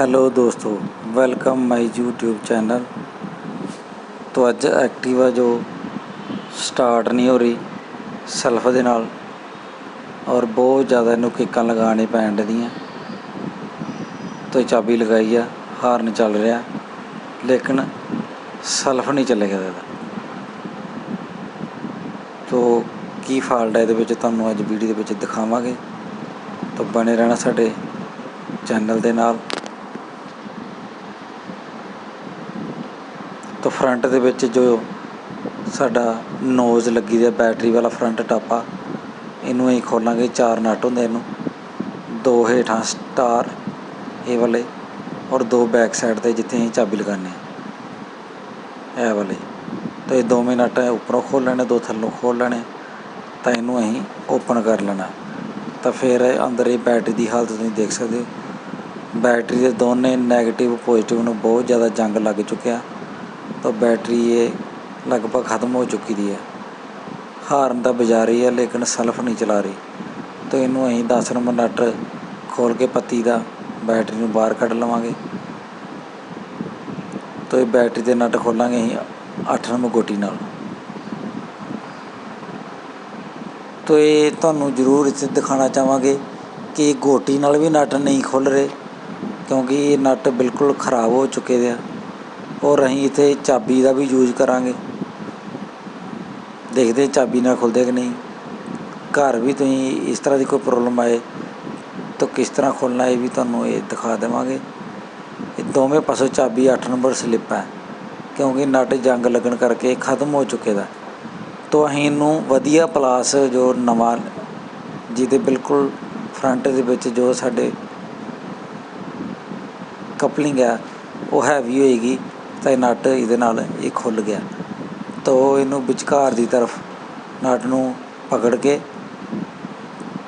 Hello ਦੋਸਤੋ, welcome my YouTube channel. ਤੋਂ ਅੱਜ ਐਕਟਿਵਾ ਜੋ ਸਟਾਰਟ ਨਹੀਂ ਹੋ ਰਹੀ ਸੈਲਫ ਦੇ ਨਾਲ, ਔਰ ਬਹੁਤ ਜ਼ਿਆਦਾ ਇਹਨੂੰ ਕਿੱਕਾਂ ਲਗਾਉਣੀ ਪੈਣ ਦੀਆਂ ਤੋਂ ਚਾਬੀ ਲਗਾਈ ਆ, ਹਾਰਨ ਚੱਲ ਰਿਹਾ। ਲੇਕਿਨ ਸੈਲਫ ਨਹੀਂ ਚੱਲੇਗਾ ਇਹਦਾ। ਤੋਂ ਕੀ ਫਾਲਟ ਹੈ ਇਹਦੇ ਵਿੱਚ ਤੁਹਾਨੂੰ ਅੱਜ ਵੀਡੀਓ ਦੇ ਵਿੱਚ ਦਿਖਾਵਾਂਗੇ। ਤਾਂ ਬਣੇ ਰਹਿਣਾ ਸਾਡੇ ਚੈਨਲ ਦੇ ਨਾਲ। ਫਰੰਟ ਦੇ ਵਿੱਚ ਜੋ ਸਾਡਾ ਨੋਜ਼ ਲੱਗੀ ਦੀ ਹੈ ਬੈਟਰੀ ਵਾਲਾ ਫਰੰਟ ਟਾਪਾ, ਇਹਨੂੰ ਅਸੀਂ ਖੋਲਾਂਗੇ ਚਾਰ ਨਟ ਹੁੰਦੇ ਇਹਨੂੰ। ਦੋ ਹੇਠਾਂ ਸਟਾਰ ਇਹ ਵਾਲੇ ਔਰ ਦੋ ਬੈਕ ਸਾਈਡ ਤੇ ਜਿੱਥੇ ਅਸੀਂ ਚਾਬੀ ਲਗਾਉਂਦੇ ਹਾਂ। ਇਹ ਵਾਲੇ। ਤਾਂ ਇਹ ਦੋਵੇਂ ਨਟ ਉੱਪਰੋਂ ਖੋਲ ਲੈਣੇ, ਦੋ ਥੱਲੋਂ ਖੋਲ ਲੈਣੇ, ਤਾਂ ਇਹਨੂੰ ਅਸੀਂ ਓਪਨ ਕਰ ਲੈਣਾ। ਤਾਂ ਫਿਰ ਅੰਦਰ ਇਹ ਬੈਟਰੀ ਦੀ ਹਾਲਤ ਤੁਸੀਂ ਦੇਖ ਸਕਦੇ ਹੋ। ਬੈਟਰੀ ਦੇ ਦੋਨੇ 네ਗੇਟਿਵ ਪੋਜ਼ਿਟਿਵ ਨੂੰ ਬਹੁਤ ਜ਼ਿਆਦਾ ਜੰਗ ਲੱਗ ਚੁੱਕਿਆ। ਤਾਂ ਬੈਟਰੀ ਇਹ ਲਗਭਗ ਖਤਮ ਹੋ ਚੁੱਕੀ ਦੀ ਹੈ। ਹਾਰਨ ਤਾਂ ਵਜਾ ਰਹੀ ਹੈ, ਲੇਕਿਨ ਸੈਲਫ ਨਹੀਂ ਚਲਾ ਰਹੀ। ਤਾਂ ਇਹਨੂੰ ਅਸੀਂ 10 ਨੰਬਰ ਨਟ ਖੋਲ ਕੇ ਪੱਤੀ ਦਾ ਬੈਟਰੀ ਨੂੰ ਬਾਹਰ ਕੱਢ ਲਵਾਂਗੇ। ਤਾਂ ਇਹ ਬੈਟਰੀ ਦੇ ਨਟ ਖੋਲਾਂਗੇ ਅਸੀਂ 8 ਨੰਬਰ ਗੋਟੀ ਨਾਲ। ਤਾਂ ਇਹ ਤੁਹਾਨੂੰ ਜ਼ਰੂਰ ਇੱਥੇ ਦਿਖਾਉਣਾ ਚਾਹਾਂਗੇ ਕਿ ਗੋਟੀ ਨਾਲ ਵੀ ਨਟ ਨਹੀਂ ਖੁੱਲ ਰਹੇ, ਕਿਉਂਕਿ ਇਹ ਨਟ ਬਿਲਕੁਲ ਖਰਾਬ ਹੋ ਚੁੱਕੇ ਦੇ ਆ। ਔਰ ਅਸੀਂ ਇੱਥੇ ਚਾਬੀ ਦਾ ਵੀ ਯੂਜ਼ ਕਰਾਂਗੇ। ਦੇਖਦੇ ਚਾਬੀ ਨਾਲ ਖੁੱਲਦੇ ਕਿ ਨਹੀਂ। ਘਰ ਵੀ ਤੁਸੀਂ ਇਸ ਤਰ੍ਹਾਂ ਦੀ ਕੋਈ ਪ੍ਰੋਬਲਮ ਆਏ ਤਾਂ ਕਿਸ ਤਰ੍ਹਾਂ ਖੋਲ੍ਹਣਾ ਇਹ ਵੀ ਤੁਹਾਨੂੰ ਇਹ ਦਿਖਾ ਦੇਵਾਂਗੇ। ਇਹ ਦੋਵੇਂ ਪਾਸੋਂ ਚਾਬੀ 8 ਨੰਬਰ ਸਲਿੱਪ ਹੈ, ਕਿਉਂਕਿ ਨਟ ਜੰਗ ਲੱਗਣ ਕਰਕੇ ਖਤਮ ਹੋ ਚੁੱਕੇ ਦਾ। ਤੋਂ ਅਸੀਂ ਇਹਨੂੰ ਵਧੀਆ ਪਲਾਸ ਜੋ ਨਵਾਂ, ਜਿਹਦੇ ਬਿਲਕੁਲ ਫਰੰਟ ਦੇ ਵਿੱਚ ਜੋ ਸਾਡੇ ਕਪਲਿੰਗ ਹੈ ਉਹ ਹੈਵੀ ਹੋਏਗੀ। ਤਾਂ ਇਹ ਨਟ ਇਹਦੇ ਨਾਲ ਇਹ ਖੁੱਲ੍ਹ ਗਿਆ। ਤਾਂ ਉਹ ਇਹਨੂੰ ਵਿਚਕਾਰ ਦੀ ਤਰਫ ਨਟ ਨੂੰ ਪਕੜ ਕੇ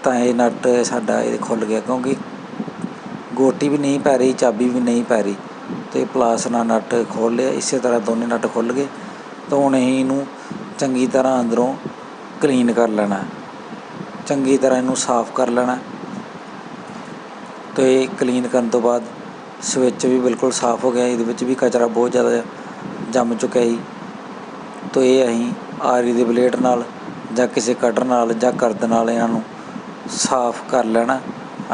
ਤਾਂ ਇਹ ਨਟ ਸਾਡਾ ਇਹ ਖੁੱਲ੍ਹ ਗਿਆ ਕਿਉਂਕਿ ਗੋਟੀ ਵੀ ਨਹੀਂ ਪੈ ਰਹੀ, ਚਾਬੀ ਵੀ ਨਹੀਂ ਪੈ ਰਹੀ ਤੇ ਪਲਾਸ ਨਾਲ ਨਟ ਖੋਲ ਲਿਆ। ਇਸੇ ਤਰ੍ਹਾਂ ਦੋਨੇ ਨਟ ਖੁੱਲ ਗਏ। ਤਾਂ ਹੁਣ ਅਸੀਂ ਇਹਨੂੰ ਚੰਗੀ ਤਰ੍ਹਾਂ ਅੰਦਰੋਂ ਕਲੀਨ ਕਰ ਲੈਣਾ। ਚੰਗੀ ਤਰ੍ਹਾਂ ਇਹਨੂੰ ਸਾਫ਼ ਕਰ ਲੈਣਾ। ਤੇ ਇਹ ਕਲੀਨ ਕਰਨ ਤੋਂ ਬਾਅਦ ਸਵਿੱਚ ਵੀ ਬਿਲਕੁਲ ਸਾਫ਼ ਹੋ ਗਿਆ ਇਹਦੇ ਵਿੱਚ ਵੀ ਕਚਰਾ ਬਹੁਤ ਜ਼ਿਆਦਾ ਜੰਮ ਚੁੱਕਿਆ ਸੀ। ਤੋ ਇਹ ਅਸੀਂ ਆਰੀ ਦੇ ਬਲੇਡ ਨਾਲ ਜਾਂ ਕਿਸੇ ਕਟਰ ਨਾਲ ਜਾਂ ਕਰਦ ਨਾਲ ਇਹਨਾਂ ਨੂੰ ਸਾਫ਼ ਕਰ ਲੈਣਾ।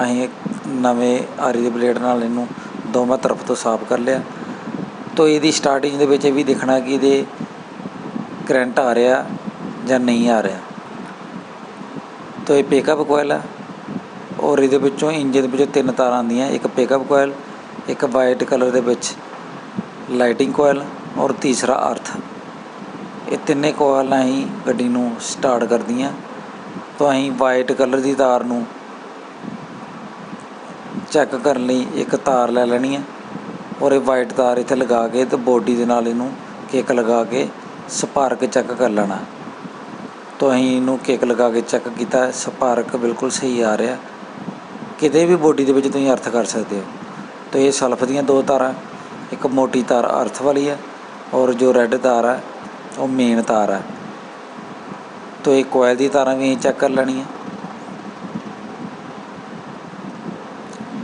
ਅਸੀਂ ਨਵੇਂ ਆਰੀ ਦੇ ਬਲੇਡ ਨਾਲ ਇਹਨੂੰ ਦੋਵਾਂ ਤਰਫ ਤੋਂ ਸਾਫ਼ ਕਰ ਲਿਆ। ਤੋ ਇਹਦੀ ਸਟਾਰਟਿੰਗ ਦੇ ਵਿੱਚ ਇਹ ਵੀ ਦੇਖਣਾ ਕਿ ਇਹਦੇ ਕਰੰਟ ਆ ਰਿਹਾ ਜਾਂ ਨਹੀਂ ਆ ਰਿਹਾ। ਤੋ ਇਹ ਪਿਕਅਪ ਕੋਇਲ ਆ। ਔਰ ਇਹਦੇ ਵਿੱਚੋਂ ਇੰਜਨ ਦੇ ਵਿੱਚੋਂ ਤਿੰਨ ਤਾਰਾਂ ਆਉਂਦੀਆਂ, ਇੱਕ ਪਿਕਅਪ ਕੋਇਲ ਇੱਕ ਵਾਈਟ ਕਲਰ ਦੇ ਵਿੱਚ ਲਾਈਟਿੰਗ ਕੋਇਲ ਔਰ ਤੀਸਰਾ ਅਰਥ ਇਹ ਤਿੰਨੇ ਕੋਇਲਾਂ ਹੀ ਗੱਡੀ ਨੂੰ ਸਟਾਰਟ ਕਰਦੀਆਂ। ਤਾਂ ਅਸੀਂ ਵਾਈਟ ਕਲਰ ਦੀ ਤਾਰ ਨੂੰ ਚੈੱਕ ਕਰਨ ਲਈ ਇੱਕ ਤਾਰ ਲੈ ਲੈਣੀ ਹੈ ਔਰ ਇਹ ਵਾਈਟ ਤਾਰ ਇੱਥੇ ਲਗਾ ਕੇ ਤੇ ਬੋਡੀ ਦੇ ਨਾਲ ਇਹਨੂੰ ਕਿੱਕ ਲਗਾ ਕੇ ਸਪਾਰਕ ਚੈੱਕ ਕਰ ਲੈਣਾ। ਤਾਂ ਅਸੀਂ ਇਹਨੂੰ ਕਿੱਕ ਲਗਾ ਕੇ ਚੈੱਕ ਕੀਤਾ ਸਪਾਰਕ ਬਿਲਕੁਲ ਸਹੀ ਆ ਰਿਹਾ। ਕਿਤੇ ਵੀ ਬੋਡੀ ਦੇ ਵਿੱਚ ਤੁਸੀਂ ਅਰਥ ਕਰ ਸਕਦੇ ਹੋ। ਤਾਂ ਇਹ ਸਲਫ ਦੀਆਂ ਦੋ ਤਾਰਾਂ ਇੱਕ ਮੋਟੀ ਤਾਰ ਅਰਥ ਵਾਲੀ ਹੈ ਔਰ ਜੋ ਰੈੱਡ ਤਾਰ ਹੈ ਉਹ ਮੇਨ ਤਾਰ ਹੈ ਤਾਂ ਇਹ ਕੋਇਲ ਦੀ ਤਾਰਾਂ ਵੀ ਚੈੱਕ ਕਰ ਲੈਣੀ ਹੈ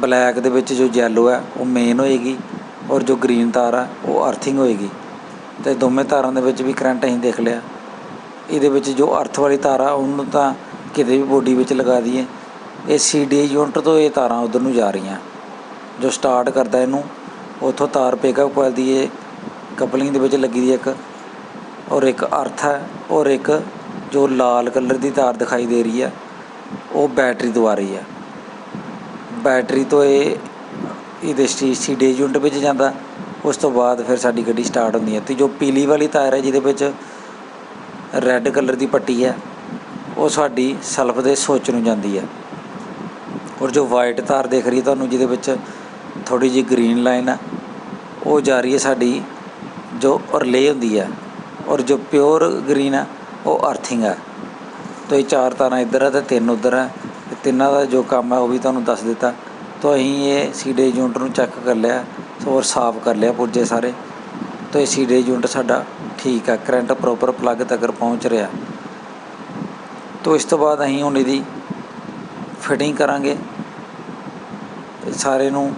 ਬਲੈਕ ਦੇ ਵਿੱਚ ਜੋ ਯੈਲੋ ਹੈ ਉਹ ਮੇਨ ਹੋਏਗੀ ਔਰ ਜੋ ਗ੍ਰੀਨ ਤਾਰ ਹੈ ਉਹ ਅਰਥਿੰਗ ਹੋਏਗੀ ਤੇ ਦੋਵੇਂ ਤਾਰਾਂ ਦੇ ਵਿੱਚ ਵੀ ਕਰੰਟ ਅਸੀਂ ਦੇਖ ਲਿਆ ਇਹਦੇ ਵਿੱਚ ਜੋ ਅਰਥ ਵਾਲੀ ਤਾਰ ਆ ਉਹਨੂੰ ਤਾਂ ਕਿਤੇ ਵੀ ਬੋਡੀ ਵਿੱਚ ਲਗਾ ਦਈਏ ਇਹ ਸੀਡੀਆਈ ਯੂਨਿਟ ਤੋਂ ਇਹ ਤਾਰਾਂ ਉਧਰ ਨੂੰ ਜਾ ਰਹੀਆਂ ਜੋ ਸਟਾਰਟ ਕਰਦਾ ਇਹਨੂੰ, ਉੱਥੋਂ ਤਾਰ ਪਿਕਅਪ ਕੋਇਲ ਦੀ, ਇਹ ਕਪਲਿੰਗ ਦੇ ਵਿੱਚ ਲੱਗੀ ਦੀ ਇੱਕ, ਔਰ ਇੱਕ ਅਰਥ ਹੈ, ਔਰ ਇੱਕ ਜੋ ਲਾਲ ਕਲਰ ਦੀ ਤਾਰ ਦਿਖਾਈ ਦੇ ਰਹੀ ਹੈ, ਉਹ ਬੈਟਰੀ ਤੋਂ ਰਹੀ ਹੈ। ਬੈਟਰੀ ਤੋਂ ਇਹ, ਇਹਦੇ ਸੀਡੀਆਈ ਯੂਨਿਟ ਵਿੱਚ ਜਾਂਦਾ, ਉਸ ਤੋਂ ਬਾਅਦ ਫਿਰ ਸਾਡੀ ਗੱਡੀ ਸਟਾਰਟ ਹੁੰਦੀ ਹੈ। ਤੇ ਜੋ ਪੀਲੀ ਵਾਲੀ ਤਾਰ ਹੈ, ਜਿਹਦੇ ਵਿੱਚ ਰੈੱਡ ਕਲਰ ਦੀ ਪੱਟੀ ਹੈ, ਉਹ ਸਾਡੀ ਸਲਫ ਦੇ ਸੋਚ ਨੂੰ ਜਾਂਦੀ ਹੈ। ਔਰ ਜੋ ਵਾਈਟ ਤਾਰ ਦੇਖ ਰਹੀ ਤੁਹਾਨੂੰ, ਜਿਹਦੇ ਵਿੱਚ ਥੋੜ੍ਹੀ ਜਿਹੀ ਗ੍ਰੀਨ ਲਾਈਨ ਆ, ਉਹ ਜਾ ਰਹੀ ਹੈ ਸਾਡੀ ਜੋ ਰਿਲੇ ਹੁੰਦੀ ਹੈ ਔਰ ਜੋ ਪਿਓਰ ਗ੍ਰੀਨ ਆ, ਉਹ ਅਰਥਿੰਗ ਹੈ ਤਾਂ ਇਹ ਚਾਰ ਤਾਰਾਂ ਇੱਧਰ ਹੈ ਤੇ ਤਿੰਨ ਉੱਧਰ ਹੈ ਤੇ ਤਿੰਨਾਂ ਦਾ ਜੋ ਕੰਮ ਹੈ ਉਹ ਵੀ ਤੁਹਾਨੂੰ ਦੱਸ ਦਿੱਤਾ। ਤਾਂ ਅਸੀਂ ਇਹ ਸੀਡੇ ਯੂਨਿਟ ਨੂੰ ਚੈੱਕ ਕਰ ਲਿਆ ਔਰ ਸਾਫ਼ ਕਰ ਲਿਆ ਪੁਰਜੇ ਸਾਰੇ। ਤਾਂ ਇਹ ਸੀਡੇ ਯੂਨਿਟ ਸਾਡਾ ਠੀਕ ਹੈ ਕਰੰਟ ਪ੍ਰੋਪਰ ਪਲੱਗ ਤੱਕ ਪਹੁੰਚ ਰਿਹਾ। ਤਾਂ ਇਸ ਤੋਂ ਬਾਅਦ ਅਸੀਂ ਹੁਣ ਇਹਦੀ ਫਿਟਿੰਗ ਕਰਾਂਗੇ। ਸਾਰੇ ਨੂੰ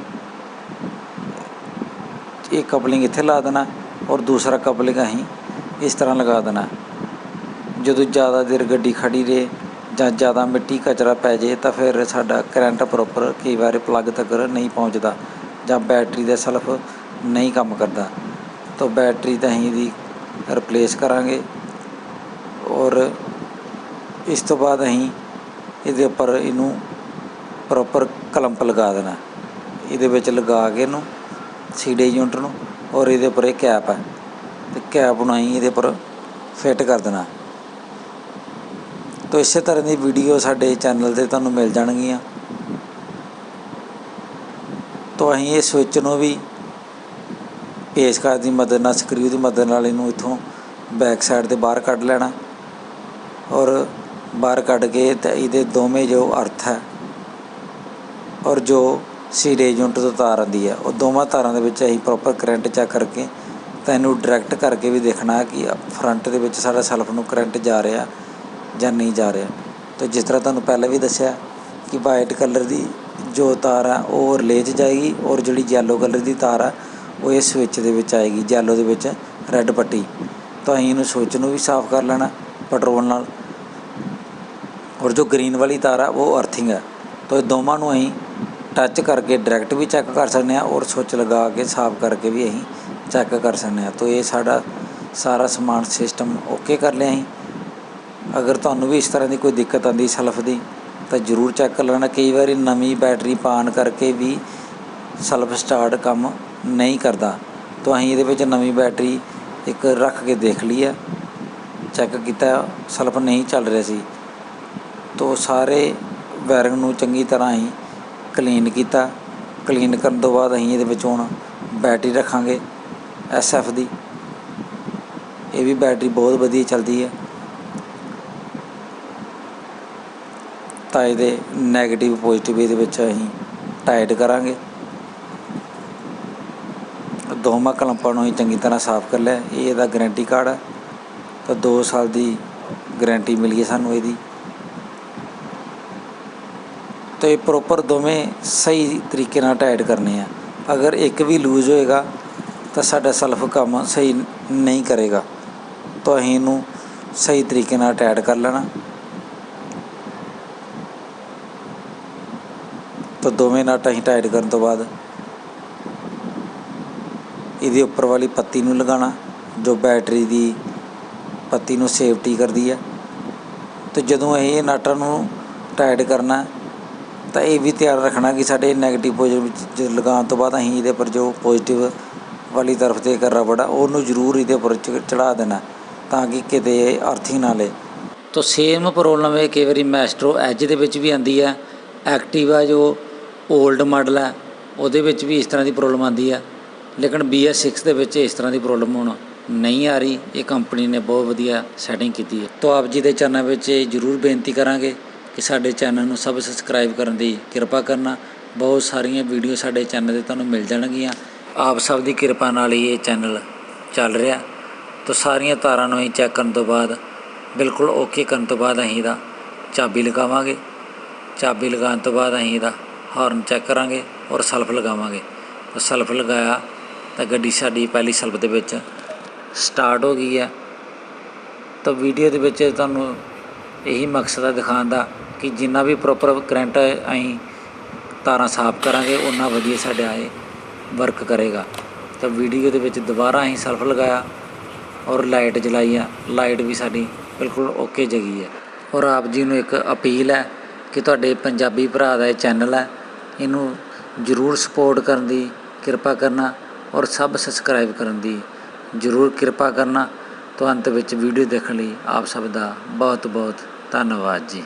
ਇਹ ਕਪਲਿੰਗ ਇੱਥੇ ਲਾ ਦੇਣਾ ਔਰ ਦੂਸਰਾ ਕਪਲਿੰਗ ਅਸੀਂ ਇਸ ਤਰ੍ਹਾਂ ਲਗਾ ਦੇਣਾ। ਜਦੋਂ ਜ਼ਿਆਦਾ ਦੇਰ ਗੱਡੀ ਖੜੀ ਰਹੇ ਜਾਂ ਜ਼ਿਆਦਾ ਮਿੱਟੀ ਕਚਰਾ ਪੈ ਜੇ ਤਾਂ ਫਿਰ ਸਾਡਾ ਕਰੰਟ ਪ੍ਰੋਪਰ ਕਈ ਵਾਰ ਪਲੱਗ ਤੱਕ ਨਹੀਂ ਪਹੁੰਚਦਾ ਜਾਂ ਬੈਟਰੀ ਦਾ ਸਲਫ ਨਹੀਂ ਕੰਮ ਕਰਦਾ। ਤਾਂ ਬੈਟਰੀ ਤਾਂ ਅਸੀਂ ਇਹਦੀ ਰਿਪਲੇਸ ਕਰਾਂਗੇ ਔਰ ਇਸ ਤੋਂ ਬਾਅਦ ਅਸੀਂ ਇਹਦੇ ਉੱਪਰ ਇਹਨੂੰ ਪ੍ਰੋਪਰ ਕਲੰਪ ਲਗਾ ਦੇਣਾ। ਇਹਦੇ ਵਿੱਚ ਲਗਾ ਕੇ ਇਹਨੂੰ ਸੀਡੇ ਯੂਨਿਟ ਨੂੰ ਔਰ ਇਹਦੇ ਉੱਪਰ ਇਹ ਕੈਪ ਹੈ ਤੇ ਕੈਪ ਨੂੰ ਅਸੀਂ ਇਹਦੇ ਉੱਪਰ ਫਿੱਟ ਕਰ ਦੇਣਾ। ਤੋ ਇਸੇ ਤਰ੍ਹਾਂ ਦੀ ਵੀਡੀਓ ਸਾਡੇ ਚੈਨਲ ਤੇ ਤੁਹਾਨੂੰ ਮਿਲ ਜਾਣਗੀਆਂ। ਤੋ ਅਸੀਂ ਇਹ ਸਵਿਚ ਨੂੰ ਵੀ ਪੇਚਕਸ ਦੀ ਮਦਦ ਨਾਲ ਸਕਰੂ ਦੀ ਮਦਦ ਨਾਲ ਇਹਨੂੰ ਇੱਥੋਂ ਬੈਕ ਸਾਈਡ ਤੇ ਬਾਹਰ ਕੱਢ ਲੈਣਾ। ਔਰ ਬਾਹਰ ਕੱਢ ਕੇ ਤੇ ਇਹਦੇ ਦੋਵੇਂ ਜੋ ਅਰਥ ਹੈ ਔਰ ਜੋ ਸੀੜੇ ਯੂਨਿਟ ਤੋਂ ਤਾਰ ਆਉਂਦੀ ਹੈ ਉਹ ਦੋਵਾਂ ਤਾਰਾਂ ਦੇ ਵਿੱਚ ਅਸੀਂ ਪ੍ਰੋਪਰ ਕਰੰਟ ਚੈੱਕ ਕਰਕੇ ਤਾਂ ਇਹਨੂੰ ਡਾਇਰੈਕਟ ਕਰਕੇ ਵੀ ਦੇਖਣਾ ਕਿ ਫਰੰਟ ਦੇ ਵਿੱਚ ਸਾਡਾ ਸੈਲਫ ਨੂੰ ਕਰੰਟ ਜਾ ਰਿਹਾ ਜਾਂ ਨਹੀਂ ਜਾ ਰਿਹਾ। ਤਾਂ ਜਿਸ ਤਰ੍ਹਾਂ ਤੁਹਾਨੂੰ ਪਹਿਲਾਂ ਵੀ ਦੱਸਿਆ ਕਿ ਵਾਈਟ ਕਲਰ ਦੀ ਜੋ ਤਾਰ ਆ, ਉਹ ਰਿਲੇਅ 'ਚ ਜਾਏਗੀ ਔਰ ਜਿਹੜੀ ਯੈਲੋ ਕਲਰ ਦੀ ਤਾਰ ਆ, ਉਹ ਇਹ ਸਵਿਚ ਦੇ ਵਿੱਚ ਆਏਗੀ ਯੈਲੋ ਦੇ ਵਿੱਚ ਰੈੱਡ ਪੱਟੀ। ਤਾਂ ਅਸੀਂ ਇਹਨੂੰ ਸਵਿਚ ਨੂੰ ਵੀ ਸਾਫ਼ ਕਰ ਲੈਣਾ ਪੈਟਰੋਲ ਨਾਲ। ਔਰ ਜੋ ਗ੍ਰੀਨ ਵਾਲੀ ਤਾਰ ਆ, ਉਹ ਅਰਥਿੰਗ ਹੈ ਤਾਂ ਇਹ ਦੋਵਾਂ ਨੂੰ ਅਸੀਂ ਟੱਚ ਕਰਕੇ ਡਾਇਰੈਕਟ ਵੀ ਚੈੱਕ ਕਰ ਸਕਦੇ ਹਾਂ ਔਰ ਸੁੱਚ ਲਗਾ ਕੇ ਸਾਫ਼ ਕਰਕੇ ਵੀ ਅਸੀਂ ਚੈੱਕ ਕਰ ਸਕਦੇ ਹਾਂ। ਤਾਂ ਇਹ ਸਾਡਾ ਸਾਰਾ ਸਮਾਨ ਸਿਸਟਮ ਓਕੇ ਕਰ ਲਿਆ ਅਸੀਂ। ਅਗਰ ਤੁਹਾਨੂੰ ਵੀ ਇਸ ਤਰ੍ਹਾਂ ਦੀ ਕੋਈ ਦਿੱਕਤ ਆਉਂਦੀ ਸਲਫ ਦੀ, ਤਾਂ ਜ਼ਰੂਰ ਚੈੱਕ ਕਰ ਲੈਣਾ। ਕਈ ਵਾਰੀ ਨਵੀਂ ਬੈਟਰੀ ਪਾਉਣ ਕਰਕੇ ਵੀ ਸਲਫ ਸਟਾਰਟ ਕੰਮ ਨਹੀਂ ਕਰਦਾ। ਤਾਂ ਅਸੀਂ ਇਹਦੇ ਵਿੱਚ ਨਵੀਂ ਬੈਟਰੀ ਇੱਕ ਰੱਖ ਕੇ ਦੇਖ ਲਈ ਹੈ। ਚੈੱਕ ਕੀਤਾ ਸਲਫ ਨਹੀਂ ਚੱਲ ਰਿਹਾ ਸੀ। ਤੋ ਸਾਰੇ ਵਾਇਰਿੰਗ ਨੂੰ ਚੰਗੀ ਤਰ੍ਹਾਂ ਹੀ ਕਲੀਨ ਕੀਤਾ। ਕਲੀਨ ਕਰਨ ਤੋਂ ਬਾਅਦ ਅਸੀਂ ਇਹਦੇ ਵਿੱਚ ਹੁਣ ਬੈਟਰੀ ਰੱਖਾਂਗੇ ਐਸਐਫ ਦੀ। ਇਹ ਵੀ ਬੈਟਰੀ ਬਹੁਤ ਵਧੀਆ ਚੱਲਦੀ ਹੈ। ਤਾਂ ਇਹਦੇ 네ਗੇਟਿਵ ਪੋਜ਼ਿਟਿਵ ਇਹਦੇ ਵਿੱਚ ਅਸੀਂ ਟਾਈਟ ਕਰਾਂਗੇ। ਦੋਵਾਂ ਕਲੰਪਾਂ ਨੂੰ ਅਸੀਂ ਚੰਗੀ ਤਰ੍ਹਾਂ ਸਾਫ਼ ਕਰ ਲਿਆ। ਇਹ ਇਹਦਾ ਗਾਰੰਟੀ ਕਾਰਡ ਹੈ ਤਾਂ 2 ਸਾਲ ਦੀ ਗਾਰੰਟੀ ਮਿਲੀ ਹੈ ਸਾਨੂੰ ਇਹਦੀ। ਅਤੇ ਇਹ ਪ੍ਰੋਪਰ ਦੋਵੇਂ ਸਹੀ ਤਰੀਕੇ ਨਾਲ ਟਾਈਟ ਕਰਨੇ ਆ। ਅਗਰ ਇੱਕ ਵੀ ਲੂਜ਼ ਹੋਏਗਾ, ਤਾਂ ਸਾਡਾ ਸਲਫ ਕੰਮ ਸਹੀ ਨਹੀਂ ਕਰੇਗਾ। ਤਾਂ ਅਸੀਂ ਇਹਨੂੰ ਸਹੀ ਤਰੀਕੇ ਨਾਲ ਟਾਈਟ ਕਰ ਲੈਣਾ। ਤਾਂ ਦੋਵੇਂ ਨਟ ਅਸੀਂ ਟਾਈਟ ਕਰਨ ਤੋਂ ਬਾਅਦ ਇਹਦੇ ਉੱਪਰ ਵਾਲੀ ਪੱਤੀ ਨੂੰ ਲਗਾਉਣਾ, ਜੋ ਬੈਟਰੀ ਦੀ ਪੱਤੀ ਨੂੰ ਸੇਫਟੀ ਕਰਦੀ ਹੈ ਤੇ ਜਦੋਂ ਇਹ ਨਟਾਂ ਨੂੰ ਟਾਈਟ ਕਰਨਾ ਤਾਂ ਇਹ ਵੀ ਧਿਆਨ ਰੱਖਣਾ ਕਿ ਸਾਡੇ ਨੈਗੇਟਿਵ ਪੋਜ਼ਿਟਿਵ ਲਗਾਉਣ ਤੋਂ ਬਾਅਦ ਅਸੀਂ ਇਹਦੇ ਪਰ ਜੋ ਪੋਜ਼ਿਟਿਵ ਵਾਲੀ ਤਰਫ ਤੇ ਕਰ ਰਬੜ ਆ ਉਹਨੂੰ ਜ਼ਰੂਰ ਇਹਦੇ ਉੱਪਰ ਚੜਾ ਦੇਣਾ, ਤਾਂ ਕਿ ਕਿਤੇ ਅਰਥਿੰਗ ਨਾ ਲੇ ਤੋ ਸੇਮ ਪ੍ਰੋਬਲਮ ਇਹ ਕਈ ਵਾਰੀ ਮੈਸਟਰੋ ਐਜ ਦੇ ਵਿੱਚ ਵੀ ਆਂਦੀ ਹੈ ਐਕਟਿਵਾ ਜੋ 올ਡ ਮਾਡਲ ਹੈ ਉਹਦੇ ਵਿੱਚ ਵੀ ਇਸ ਤਰ੍ਹਾਂ ਦੀ ਪ੍ਰੋਬਲਮ ਆਂਦੀ ਹੈ ਲੇਕਿਨ BS6 ਦੇ ਵਿੱਚ ਇਸ ਤਰ੍ਹਾਂ ਦੀ ਪ੍ਰੋਬਲਮ ਹੁਣ ਨਹੀਂ ਆ ਰਹੀ, ਇਹ ਕੰਪਨੀ ਨੇ ਬਹੁਤ ਵਧੀਆ ਸੈਟਿੰਗ ਕੀਤੀ ਹੈ ਤੋਂ ਆਪ ਜੀ ਦੇ ਚਰਨਾਂ ਵਿੱਚ ਇਹ ਜ਼ਰੂਰ ਬੇਨਤੀ ਕਰਾਂਗੇ ਕਿ ਸਾਡੇ ਚੈਨਲ ਨੂੰ ਸਭ ਸਬਸਕ੍ਰਾਈਬ ਕਰਨ ਦੀ ਕਿਰਪਾ ਕਰਨਾ। ਬਹੁਤ ਸਾਰੀਆਂ ਵੀਡੀਓ ਸਾਡੇ ਚੈਨਲ ਤੇ ਤੁਹਾਨੂੰ ਮਿਲ ਜਾਣਗੀਆਂ। ਆਪ ਸਭ ਦੀ ਕਿਰਪਾ ਨਾਲ ਹੀ ਇਹ ਚੈਨਲ ਚੱਲ ਰਿਹਾ। ਤਾਂ ਸਾਰੀਆਂ ਤਾਰਾਂ ਨੂੰ ਅਸੀਂ ਚੈੱਕ ਕਰਨ ਤੋਂ ਬਾਅਦ ਬਿਲਕੁਲ ਓਕੇ ਕਰਨ ਤੋਂ ਬਾਅਦ ਅਸੀਂ ਇਹਦਾ ਚਾਬੀ ਲਗਾਵਾਂਗੇ। ਚਾਬੀ ਲਗਾਉਣ ਤੋਂ ਬਾਅਦ ਅਸੀਂ ਇਹਦਾ ਹਾਰਨ ਚੈੱਕ ਕਰਾਂਗੇ ਔਰ ਸਲਫ ਲਗਾਵਾਂਗੇ। ਤਾਂ ਸਲਫ ਲਗਾਇਆ ਤਾਂ ਗੱਡੀ ਸਾਡੀ ਪਹਿਲੀ ਸਲਫ ਦੇ ਵਿੱਚ ਸਟਾਰਟ ਹੋ ਗਈ ਹੈ। ਤਾਂ ਵੀਡੀਓ ਦੇ ਵਿੱਚ ਤੁਹਾਨੂੰ ਇਹੀ ਮਕਸਦ ਹੈ ਦਿਖਾਉਣ ਦਾ ਕਿ ਜਿੰਨਾ ਵੀ ਪ੍ਰੋਪਰ ਕਰੰਟ ਅਸੀਂ ਤਾਰਾਂ ਸਾਫ਼ ਕਰਾਂਗੇ ਉਨਾ ਵਧੀਆ ਸਾਡਾ ਇਹ ਵਰਕ ਕਰੇਗਾ। ਤਾਂ ਵੀਡੀਓ ਦੇ ਵਿੱਚ ਦੁਬਾਰਾ ਅਸੀਂ ਸਲਫ ਲਗਾਇਆ ਔਰ ਲਾਈਟ ਜਲਾਈ ਆ। ਲਾਈਟ ਵੀ ਸਾਡੀ ਬਿਲਕੁਲ ਓਕੇ ਜਗੀ ਹੈ ਔਰ ਆਪ ਜੀ ਨੂੰ ਇੱਕ ਅਪੀਲ ਹੈ ਕਿ ਤੁਹਾਡੇ ਪੰਜਾਬੀ ਭਰਾ ਦਾ ਇਹ ਚੈਨਲ ਹੈ, ਇਹਨੂੰ ਜ਼ਰੂਰ ਸਪੋਰਟ ਕਰਨ ਦੀ ਕਿਰਪਾ ਕਰਨਾ ਔਰ ਸਭ ਸਬਸਕ੍ਰਾਈਬ ਕਰਨ ਦੀ ਜ਼ਰੂਰ ਕਿਰਪਾ ਕਰਨਾ। ਤੋਂ ਅੰਤ ਵਿੱਚ ਵੀਡੀਓ ਦੇਖਣ ਲਈ ਆਪ ਸਭ ਦਾ ਬਹੁਤ ਬਹੁਤ ਧੰਨਵਾਦ ਜੀ।